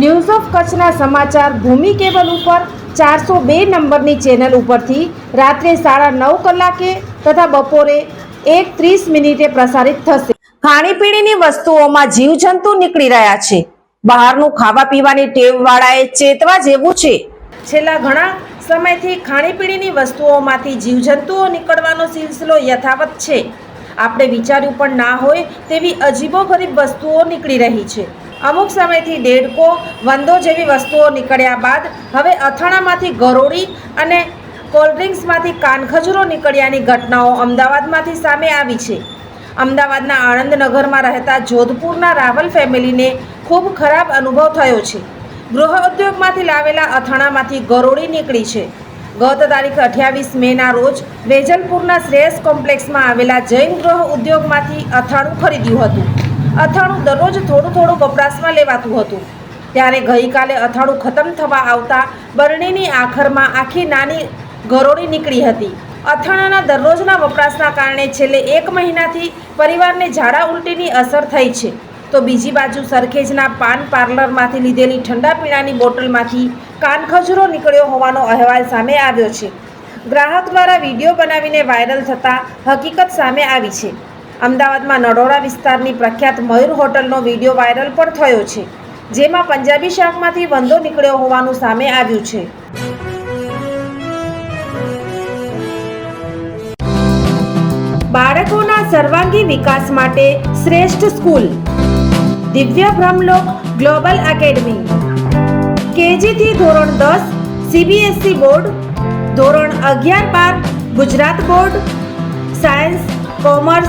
news of કચ્છના સમાચાર ભૂમિ cable ઉપર ચારસો બે નંબરની ચેનલ ઉપરથી રાત્રે સાડા નવ કલાકે તથા બપોરે એક ત્રીસ મિનિટે પ્રસારિત થશે. ખાણીપીણીની વસ્તુઓમાં જીવજંતુ નીકળી રહ્યા છે. બહારનું ખાવા પીવાની ટેવવાળાએ ચેતવા જેવું છે. છેલ્લા ઘણા સમયથી ખાણીપીણીની વસ્તુઓમાંથી જીવજંતુઓ નીકળવાનો સિલસિલો યથાવત છે. આપણે વિચાર્યું પણ ના હોય તેવી અજીબોગરીબ વસ્તુઓ નીકળી રહી છે. અમુક સમયથી દેડકો વંદો જેવી વસ્તુઓ નીકળ્યા બાદ હવે અથાણામાંથી ગરોળી અને કોલ્ડ્રિંક્સમાંથી કાનખજૂરો નીકળ્યાની ઘટનાઓ અમદાવાદમાંથી સામે આવી છે. અમદાવાદના આણંદનગરમાં રહેતા જોધપુરના રાવલ ફેમિલીને ખૂબ ખરાબ અનુભવ થયો છે. ગૃહ ઉદ્યોગમાંથી લાવેલા અથાણામાંથી ગરોળી નીકળી છે. ગત તારીખ અઠ્યાવીસ મેના રોજ વેજલપુરના શ્રેયસ કોમ્પ્લેક્સમાં આવેલા જૈન ગૃહ ઉદ્યોગમાંથી અથાણું ખરીદ્યું હતું. અથાણું દરરોજ થોડું થોડું વપરાશમાં લેવાતું હતું. ત્યારે ગઈકાલે અથાણું ખતમ થવા આવતા બરણીની આખરમાં આખી નાની ગરોળી નીકળી હતી. અથાણાના દરરોજના વપરાશના કારણે છેલ્લે એક મહિનાથી પરિવારને ઝાડા ઉલટીની અસર થઈ છે. તો બીજી બાજુ સરખેજના પાન પાર્લરમાંથી લીધેલી ઠંડા પીણાની બોટલમાંથી કાનખજરો નીકળ્યો હોવાનો અહેવાલ સામે આવ્યો છે. ગ્રાહક દ્વારા વીડિયો બનાવીને વાયરલ થતાં હકીકત સામે આવી છે. અમદાવાદમાં નડોડા વિસ્તારની પ્રખ્યાત મયુર હોટલનો વીડિયો વાયરલ પણ થયો છે, જેમાં પંજાબી શાકમાંથી વંદો નીકળ્યો હોવાનું સામે આવ્યું છે. બાળકોના સર્વાંગી વિકાસ માટે શ્રેષ્ઠ સ્કૂલ. દિવ્ય બ્રહ્મલોક ગ્લોબલ એકેડમી. કેજીથી ધોરણ દસ, સીબીએસઈ બોર્ડ. ધોરણ અગિયાર બાર, Gujarat board. Science, commerce